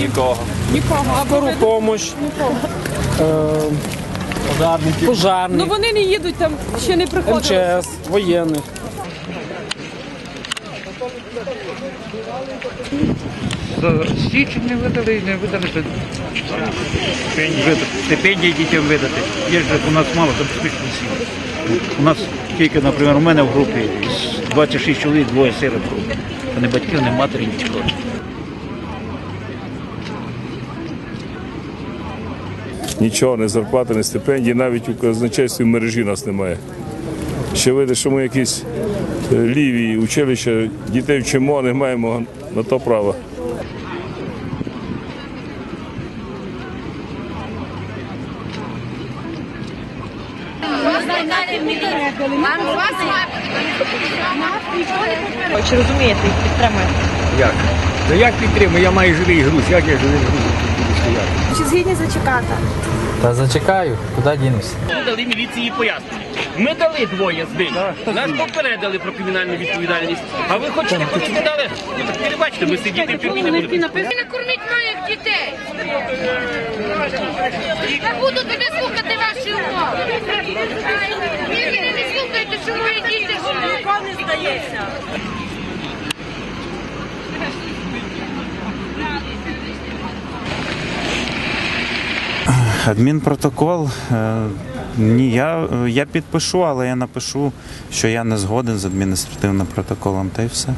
Нікого. Нікого. Скору помощь. Пожарники. Пожарні. Ну вони не їдуть там, ще не приходили. МЧС, воєнних. Стічок не видали, не видали. видати. Стипендії дітям видати. Є ж у нас мало забезпечених сім'ї. У нас тільки, наприклад, у мене в групі 26 чоловік, двоє сирот в групі. Не батьків, не матері, нічого. Нічого, не зарплати, не стипендії, навіть у казначействі мережі нас немає. Ще вийде, що ми якісь е, ліві училища, дітей вчимо, не маємо на то права. Чи розумієте їх підтримуєте? Як? Ну як підтримую? Я маю живий груз, як я живий груз буду стояти? Чи згідні зачекати? Та зачекаю, куди дінусь. дали міліції пояснення. Ми дали двоє з них. Нас попередили про кримінальну відповідальність. А ви хочете, хочете дали? Ну так перебачте, ми сидіти в тюрмі не будемо. Не корміть моїх дітей. Я буду тобі слухати ваші умови. Ви не слухайте, що мої діти Нікого не здається. Адмінпротокол е, ні, я е, я підпишу, але я напишу, що я не згоден з адміністративним протоколом, та й все.